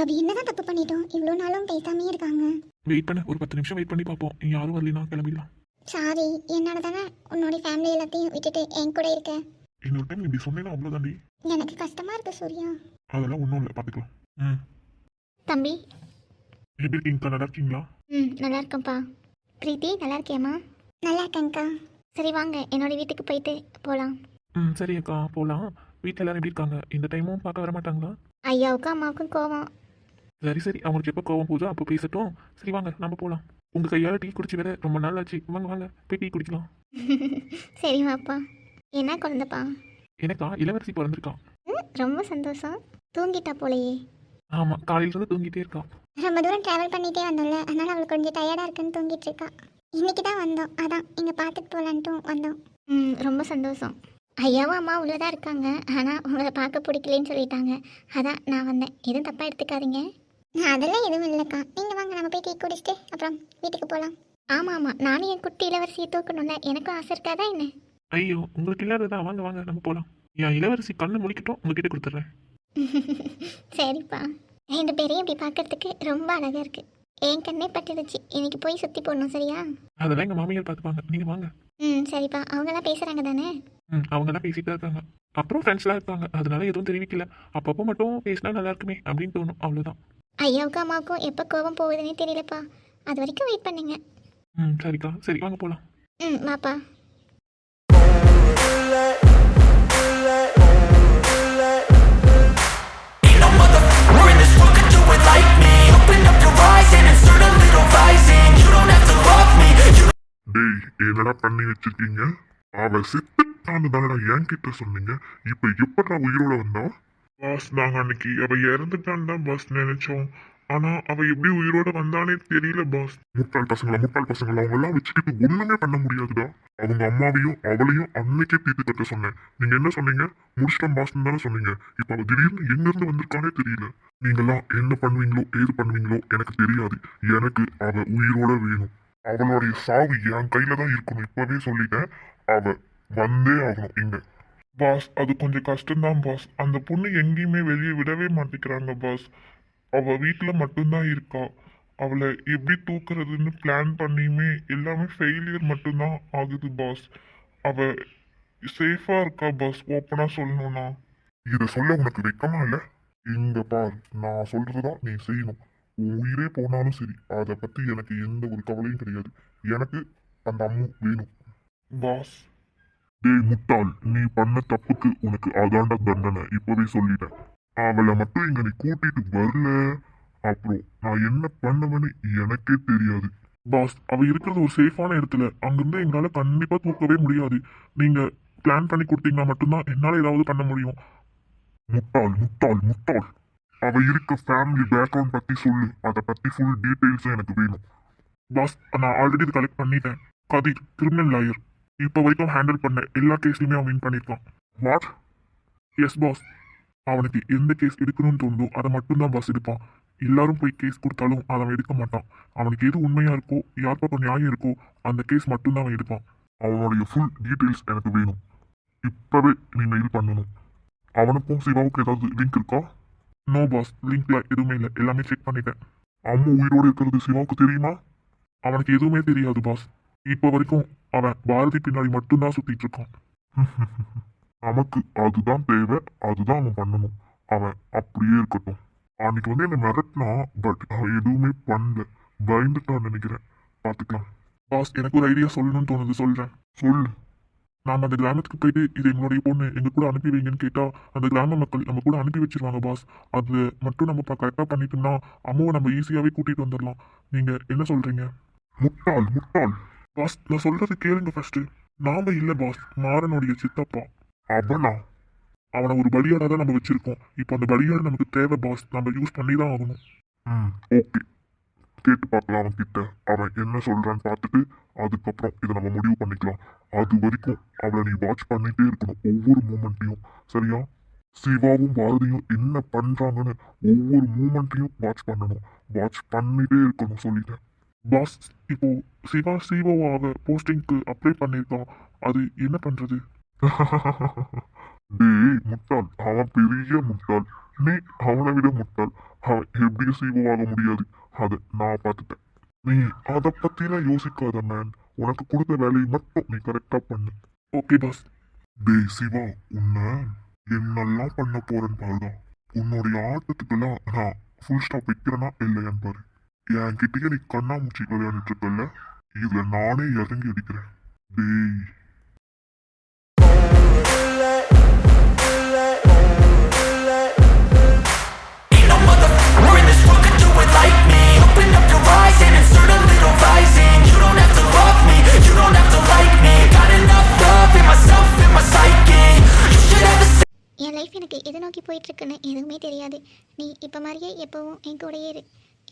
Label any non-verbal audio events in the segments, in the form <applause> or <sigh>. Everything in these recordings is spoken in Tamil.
நம்ம அப்படி என்னதான் தப்பு பண்ணிட்டோம்? இவ்வளோ நாளும் பேசாமே இருக்காங்க. வெயிட் பண்ண ஒரு பத்து நிமிஷம் வெயிட் பண்ணி பார்ப்போம். யாரும் வரலினா கிளம்பிடலாம். சாரி என்னால தானே உன்னோட ஃபேமிலி எல்லாத்தையும் விட்டுட்டு என் கூட இருக்க? இன்னொரு டைம் இப்படி சொன்னேன்னா அவ்வளோதாண்டி எனக்கு கஷ்டமா இருக்கு சூர்யா. அதெல்லாம் ஒன்றும் இல்லை பார்த்துக்கலாம் ம். தம்பி. எப்படி இருக்கீங்கக்கா நல்லா இருக்கீங்களா? ம் நல்லா இருக்கேன்ப்பா. பிரீத்தி நல்லா இருக்கியாம்மா? நல்லா இருக்கேங்க்கா சரி வாங்க. என்னோட வீட்டுக்கு போயிட்டு போகலாம் ம் சரி அக்கா. போகலாம் வீட்டில் எல்லாரும் எப்படி இருக்காங்க? இந்த டைமும் பார்க்க வர மாட்டாங்களா ஐயாவுக்கும் அம்மாவுக்கும் கோவம். சரி சரி. அவங்களுக்கு எப்போ கோவம் போதோ அப்போ பேசட்டும். சரி வாங்க நம்ம போகலாம் உங்கள் கையால் டீ குடிச்சு வேற ரொம்ப நாள் ஆச்சு. வாங்க வாங்க போய் டீ குடிக்கலாம். <laughs> சரிம்மாப்பா என்ன குழந்தைப்பா? எனக்கா இளவரசி பிறந்திருக்கா. ம் ரொம்ப சந்தோஷம். தூங்கிட்டா போலையே. ஆமாம் காலையிலேருந்து தூங்கிட்டே இருக்கா. ரொம்ப தூரம் டிராவல் பண்ணிட்டே வந்தோம்ல. அதனால அவளுக்கு கொஞ்சம் டயர்டா இருக்குன்னு தூங்கிட்டு இருக்கா. இன்னைக்கு தான் வந்தோம். அதான் இங்க பார்த்துட்டு போலான்ட்டும் வந்தோம். ம் ரொம்ப சந்தோஷம். ஐயாவும் அம்மா உள்ளதான் இருக்காங்க. ஆனால் உங்களை பார்க்க பிடிக்கலன்னு சொல்லிட்டாங்க. அதான் நான் வந்தேன். எதுவும் தப்பாக எடுத்துக்காதீங்க. அதெல்லாம் எதுவும் இல்லைக்கா. நீங்க வாங்க நம்ம போய் டீ குடிச்சிட்டு அப்புறம் வீட்டுக்கு போலாம். ஆமாம் ஆமாம் நானும் என் குட்டி இளவரசியை தூக்கணும்ல. எனக்கும் ஆசை இருக்காதா என்ன? ஐயோ உங்களுக்கு இல்லாததா? வாங்க வாங்க நம்ம போகலாம் என் இளவரசி கண்ணு முடிக்கட்டும் உங்ககிட்ட கொடுத்துட்றேன் <laughs> சரிப்பா. ரெண்டு பேரையும் இப்படி பார்க்கறதுக்கு ரொம்ப அழகாக இருக்கு. என் கண்ணே பட்டுடுச்சு. இன்னைக்கு போய் சுற்றி போடணும் சரியா? அதெல்லாம் எங்கள் மாமியார் பார்த்துப்பாங்க. நீங்கள் வாங்க. ம் சரிப்பா. அவங்கெல்லாம் பேசுகிறாங்க தானே? ம் அவங்க தான் பேசிட்டு தான் இருக்காங்க. அப்புறம் ஃப்ரெண்ட்ஸ்லாம் இருக்காங்க. அதனால எதுவும் தெரிவிக்கல. அப்பப்போ மட்டும் பேசினா நல்லா இருக்குமே அப்படின்னு தோணும். அவ்வளோதான் ஐயாவுக்கும் அம்மாவுக்கும் எப்போ கோபம் போகுதுன்னே தெரியலப்பா. அது வரைக்கும் வெயிட் பண்ணுங்க. ம் சரிக்கா. சரி வாங்க போகலாம் ம் வாப்பா. டேய் என்னடா பண்ணி வச்சிருக்கீங்க? அவ செத்துட்டான்னு தானடா என்கிட்ட சொன்னீங்க. இப்ப எப்படா உயிரோட வந்தா? பாஸ் நாங்க அன்னைக்கு. அவ இறந்துட்டான்னு தான் பாஸ் நினைச்சோம். ஆனா அவ எப்படி உயிரோட வந்தானே தெரியல பாஸ் முட்டாள் பசங்களா முட்டாள் பசங்களா அவங்க எல்லாம் வச்சுக்கிட்டு ஒண்ணுமே பண்ண முடியாதுடா. அவங்க அம்மாவையும் அவளையும் அன்னைக்கே தீர்த்து கட்ட சொன்னேன். நீங்க என்ன சொன்னீங்க? முடிச்சிட்டோம் பாஸ்ன்னு தானே சொன்னீங்க. இப்ப அவ திடீர்னு எங்க இருந்து வந்திருக்கானே தெரியல. நீங்கெல்லாம் என்ன பண்ணுவீங்களோ ஏது பண்ணுவீங்களோ எனக்கு தெரியாது. எனக்கு அவ உயிரோட வேணும். அவளுடைய சாவு என் கையில தான் இருக்கணும். இப்பவே சொல்லிட்டேன். அவ வந்தே ஆகணும். இங்க. பாஸ் அது கொஞ்சம் கஷ்டம்தான் பாஸ் அந்த பொண்ணு எங்கேயுமே வெளியே விடவே மாட்டேங்கிறாங்க பாஸ் அவ வீட்டில் மட்டும்தான் இருக்கா. அவளை எப்படி தூக்குறதுன்னு பிளான் பண்ணியுமே எல்லாமே ஃபெயிலியர் மட்டும்தான் ஆகுது பாஸ் அவ சேஃபா இருக்கா பாஸ் ஓப்பனா சொல்லணும்னா? இதை சொல்ல உனக்கு வெக்கமா இல்ல? இங்க பார் நான் சொல்றதுதான் நீ செய்யணும். உயிரே போனாலும் சரி அதை பத்தி எனக்கு எந்த ஒரு கவலையும் கிடையாது. எனக்கு அந்த அம்மு வேணும். பாஸ் டேய் முட்டாள் நீ பண்ண தப்புக்கு உனக்கு அதாண்ட தண்டனை. இப்பவே சொல்லிட்டேன் அவளை மட்டும் இங்க நீ கூட்டிட்டு வரல. அப்புறம் நான் என்ன பண்ணுவேன்னு எனக்கே தெரியாது. பாஸ் அவ இருக்கிறது ஒரு சேஃபான இடத்துல. அங்கிருந்து எங்களால கண்டிப்பா தூக்கவே முடியாது. நீங்க பிளான் பண்ணி கொடுத்தீங்கன்னா மட்டும்தான் என்னால ஏதாவது பண்ண முடியும். முட்டாள் முட்டாள் முட்டாள். அவ இருக்க ஃபேமிலி பேக்ரவுண்ட் பத்தி சொல்லு. அதை பத்தி ஃபுல் டீடைல்ஸும் எனக்கு வேணும். பாஸ் நான் ஆல்ரெடி இது கலெக்ட் பண்ணிட்டேன். கதிர் கிரிமினல் லாயர் இப்போ வரைக்கும் ஹேண்டில் பண்ண எல்லா கேஸ்லையுமே அவன் வின் பண்ணியிருக்கான். வாட் எஸ் பாஸ் அவனுக்கு எந்த கேஸ் எடுக்கணும்னு தோணுதோ அதை மட்டும்தான் பாஸ் எடுப்பான். எல்லாரும் போய் கேஸ் கொடுத்தாலும் அதை அவன் எடுக்க மாட்டான். அவனுக்கு எது உண்மையாக இருக்கோ யார் பக்கம் நியாயம் இருக்கோ அந்த கேஸ் மட்டும்தான் அவன் எடுப்பான். அவனுடைய ஃபுல் டீட்டெயில்ஸ் எனக்கு வேணும். இப்போவே நீ மெயில் பண்ணணும். அவனுக்கும் சிவாவுக்கு ஏதாவது லிங்க் இருக்கா? நோ பாஸ் லிங்க்ல எதுவுமே இல்லை. எல்லாமே செக் பண்ணிட்டேன். அம்மா உயிரோடு இருக்கிறது சிவாவுக்கு தெரியுமா? அவனுக்கு எதுவுமே தெரியாது பாஸ் இப்போ வரைக்கும் அவன் பாரதி பின்னாடி மட்டும்தான் சுத்திட்டு இருக்கான். நமக்கு அதுதான் தேவை அதுதான் அவன் பண்ணணும். அவன் அப்படியே இருக்கட்டும். அன்னைக்கு வந்து என்ன மிரட்டினா பட் அவன் எதுவுமே பண்ணல. பயந்துட்டான்னு நினைக்கிறேன். பார்த்துக்கலாம். பாஸ் எனக்கு ஒரு ஐடியா சொல்லணும்னு தோணுது. சொல்றேன். சொல்லு. நான் அந்த கிராமத்துக்கு போயிட்டு இது எங்களுடைய பொண்ணு எங்க கூட அனுப்பி வைங்கன்னு கேட்டா அந்த கிராம மக்கள் நம்ம கூட அனுப்பி வச்சிருவாங்க பாஸ் அது மட்டும் நம்ம கரெக்டாக பண்ணிட்டோம்னா அம்மாவை நம்ம ஈஸியாவே கூட்டிட்டு வந்துடலாம். நீங்க என்ன சொல்றீங்க? முட்டாள் முட்டாள். பாஸ் நான் சொல்றது கேளுங்க ஃபர்ஸ்ட் நாம இல்ல பாஸ் மாறனுடைய சித்தப்பா. அவனா அவனை ஒரு பலியாடா தான் நம்ம வச்சிருக்கோம். இப்போ அந்த பலியாடு நமக்கு தேவை பாஸ் நம்ம யூஸ் பண்ணி தான் ஆகணும். ம். ஓகே கேட்டு பார்க்கலாம் அவன் கிட்ட அவன் என்ன சொல்றான்னு பார்த்துட்டு அதுக்கப்புறம் இதை நம்ம முடிவு பண்ணிக்கலாம். அது வரைக்கும் அவளை நீ வாட்ச் பண்ணிட்டே இருக்கணும். ஒவ்வொரு மூமெண்ட்டையும் சரியா? சிவாவும் பாரதியும் என்ன பண்றாங்கன்னு ஒவ்வொரு மூமெண்ட்டையும் வாட்ச் பண்ணணும். வாட்ச் பண்ணிட்டே இருக்கணும் சொல்லிட்டேன். பாஸ் இப்போ சிவா சிஓவாக போஸ்டிங்க்கு அப்ளை பண்ணியிருக்கான் அது என்ன பண்றது? டேய் முட்டாள். அவன் பெரிய முட்டாள். நீ அவனை விட முட்டாள். அவன் எப்படி சீவமாக முடியாது. அதை நான் பார்த்துட்டேன். நீ அதை பத்திலாம் யோசிக்காத மேன் உனக்கு கொடுத்த வேலையை மட்டும் நீ கரெக்டா பண்ணு. ஓகே பாஸ் டேய் சிவா உன்னை என்னெல்லாம் பண்ண போறேன்னு பாருதான் உன்னுடைய ஆட்டத்துக்கெல்லாம் நான் ஃபுல் ஸ்டாப் வைக்கிறேனா இல்லையான்னு பாரு. என் கிட்டக்க நீ கண்ணாமூச்சி விளையாண்டுட்டு இருக்கல இதுல நானே இறங்கி அடிக்கிறேன் டேய் என் லைஃப் எனக்கு எது நோக்கி போயிட்டுருக்குன்னு எதுவுமே தெரியாது நீ இப்போ மாதிரியே எப்போவும் என் கூடையே இரு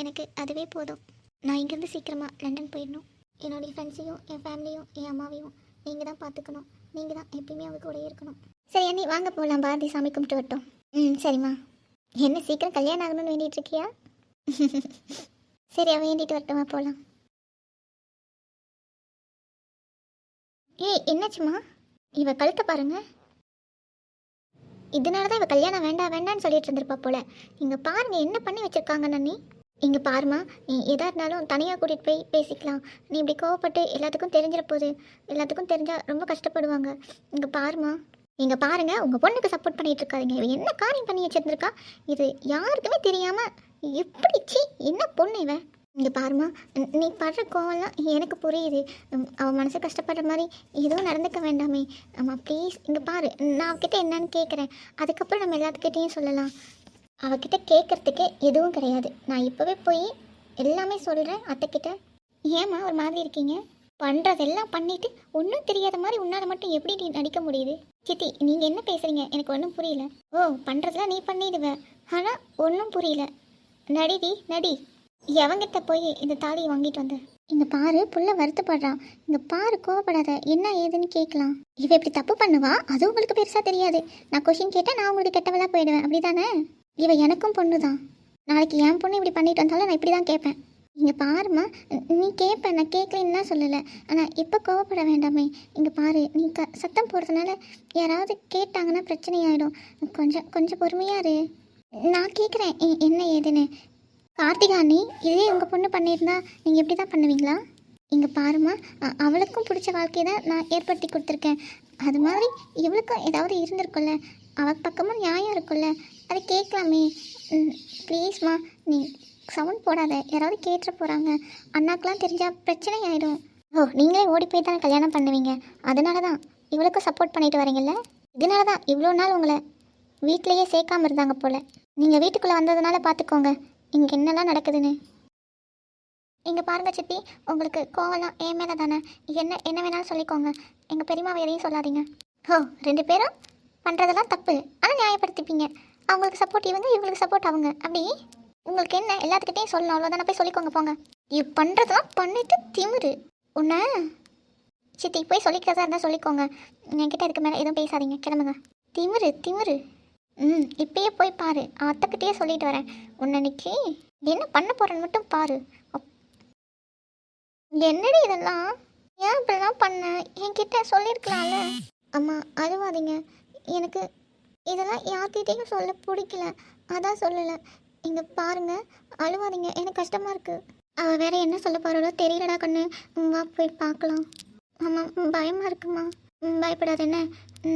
எனக்கு அதுவே போதும். நான் இங்கேருந்து சீக்கிரமாக லண்டன் போயிடணும். என்னுடைய ஃப்ரெண்ட்ஸையும் என் ஃபேமிலியும் என் அம்மாவையும் நீங்கள் தான் பார்த்துக்கணும். நீங்கள் தான் எப்பயுமே அவங்க கூட இருக்கணும். சரி அண்ணி வாங்க போகலாம் பாரதி சாமி கும்பிட்டு வரட்டும். ம் சரிம்மா. என்ன சீக்கிரம் கல்யாணம் ஆகணும்னு வேண்டிகிட்டு இருக்கியா? <laughs> சரி அவன் வேண்டிட்டு வரட்டுமா. போகலாம் ஏய் என்னாச்சுமா இவ கழுத்தை பாருங்க. இதனால தான் இவ கல்யாணம் வேண்டாம் வேண்டாம்னு சொல்லிட்டு இருந்திருப்பா போல. இங்க பாருங்க என்ன பண்ணி வச்சிருக்காங்க நன்னி இங்கே பாருமா நீ எதாக இருந்தாலும் தனியாக கூட்டிகிட்டு போய் பேசிக்கலாம். நீ இப்படி கோவப்பட்டு எல்லாத்துக்கும் தெரிஞ்சிட போகுது எல்லாத்துக்கும் தெரிஞ்சால் ரொம்ப கஷ்டப்படுவாங்க. இங்கே பாருமா இங்கே பாருங்கள் உங்கள் பொண்ணுக்கு சப்போர்ட் பண்ணிகிட்டு இருக்காதீங்க. இவன் என்ன காரியம் பண்ணி வச்சுருந்துருக்கா? இது யாருக்குமே தெரியாமல் எப்படி சி என்ன பொண்ணு இவன் இங்கே பாருமா நீ- படுற கோவம்லாம் எனக்கு புரியுது. அவன் மனசு கஷ்டப்படுற மாதிரி எதுவும் நடந்துக்க வேண்டாமே. ஆமாம் ப்ளீஸ் இங்கே பாரு நான் அவகிட்ட என்னன்னு கேட்குறேன் அதுக்கப்புறம் நம்ம எல்லாத்துக்கிட்டேயும் சொல்லலாம். அவகிட்ட கேட்குறதுக்கு எதுவும் கிடையாது. நான் இப்போவே போய் எல்லாமே சொல்கிறேன் அத்தைக்கிட்ட. ஏம்மா ஒரு மாதிரி இருக்கீங்க? பண்ணுறதெல்லாம் பண்ணிட்டு ஒன்றும் தெரியாத மாதிரி உன்னால் மட்டும் எப்படி நீ நடிக்க முடியுது? சித்தி நீங்கள் என்ன பேசுகிறீங்க எனக்கு ஒன்றும் புரியல. ஓ பண்ணுறதெல்லாம் நீ பண்ணிடுவ. ஆனால் ஒன்றும் புரியல. நடிடி நடி. எவங்கிட்ட போய் இந்த தாலியை வாங்கிட்டு வந்த? இங்கே பாரு புள்ள வருத்தப்படுறான் இங்கே பாரு கோவப்படாத. என்ன ஏதுன்னு கேட்கலாம் இவ இப்படி தப்பு பண்ணுவா? அது உங்களுக்கு பெருசாக தெரியாது. நான் கொஷின் கேட்டால் நான் உங்களுக்கு கெட்டவளாக போயிடுவேன். அப்படிதானே? இவ எனக்கும் பொண்ணு தான் நாளைக்கு என் பொண்ணு இப்படி பண்ணிட்டு வந்தாலும் நான் இப்படி தான் கேட்பேன். இங்க பாருமா நீ கேட்ப நான் கேட்கலன்னா சொல்லலை. ஆனால் இப்போ கோவப்பட வேண்டாமே. இங்கே பாரு நீ க சத்தம் போடுறதுனால யாராவது கேட்டாங்கன்னா பிரச்சனையாயிடும். கொஞ்சம் கொஞ்சம் பொறுமையா இரு. நான் கேட்குறேன் என்ன ஏதுன்னு. கார்த்திகா இதே உங்கள் பொண்ணு பண்ணியிருந்தா நீங்கள் எப்படி தான் பண்ணுவீங்களா? இங்கே பாருமா அவளுக்கும் பிடிச்ச வாழ்க்கையை தான் நான் ஏற்படுத்தி கொடுத்துருக்கேன். அது மாதிரி இவளுக்கும் ஏதாவது இருந்திருக்கும்ல. அவள் பக்கமும் நியாயம் இருக்குல்ல? அதை கேட்கலாமே. ப்ளீஸ்மா நீ சவுண்ட் போடாத. யாராவது கேட்டுற போகிறாங்க அண்ணாக்கெலாம் தெரிஞ்சால் பிரச்சனை ஆகிடும் ஓ நீங்களே ஓடி போய் தானே கல்யாணம் பண்ணுவீங்க? அதனால தான் இவளுக்கும் சப்போர்ட் பண்ணிட்டு வரீங்கல்ல? இதனால தான் இவ்வளோ நாள் உங்களை வீட்டிலையே சேர்க்காம இருந்தாங்க போல். நீங்கள் வீட்டுக்குள்ளே வந்ததுனால பார்த்துக்கோங்க இங்கே என்னெல்லாம் நடக்குதுன்னு. இங்கே பாருங்க சித்தி உங்களுக்கு கோவலாம் ஏன் மேலே தானே என்ன என்ன வேணாலும் சொல்லிக்கோங்க. எங்கள் பெரியம்மாவை எதையும் சொல்லாதீங்க. ஓ ரெண்டு பேரும்? பண்ணுறதெல்லாம் தப்பு. ஆனால் நியாயப்படுத்திப்பீங்க. அவங்களுக்கு சப்போர்ட் இவங்க இவங்களுக்கு சப்போர்ட் அவங்க. அப்படி உங்களுக்கு என்ன? எல்லாத்துக்கிட்டையும் சொல்லணும். அவ்வளோதானே போய் சொல்லிக்கோங்க போங்க. இது பண்ணுறதெல்லாம் பண்ணிட்டு திமிரு. உன்ன? சித்தி போய் சொல்லிக்கிறதா இருந்தால் சொல்லிக்கோங்க. என்கிட்ட இதுக்கு மேலே எதுவும் பேசாதீங்க. கிளம்புங்க. திமிரு திமிரு. ம் இப்பயே போய் பாரு. அத்தைக்கிட்டே சொல்லிட்டு வரேன். உன்னன்னைக்கு என்ன பண்ண போகிறேன்னு மட்டும் பாரு. என்னடி இதெல்லாம்? ஏன் இப்படிலாம் பண்ண? என்கிட்ட சொல்லியிருக்கலாம்ல ஆமாம் அழுவாதீங்க. எனக்கு இதெல்லாம் யார்கிட்டையும் சொல்ல பிடிக்கல. அதான் சொல்லலை. இங்கே பாருங்க அழுவாதீங்க. எனக்கு கஷ்டமாக இருக்குது அவள் வேற என்ன சொல்ல போகிறாளோ தெரியலடா கண்ணு. வா போய் பார்க்கலாம். ஆமாம் பயமாக இருக்குமா? ம், பயப்படாத என்ன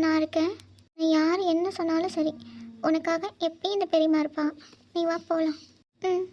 நான் இருக்கேன். நீ யார் என்ன சொன்னாலும் சரி. உனக்காக எப்பயும் இந்த பெரியம்மா இருப்பான் நீ வா போகலாம் ம்.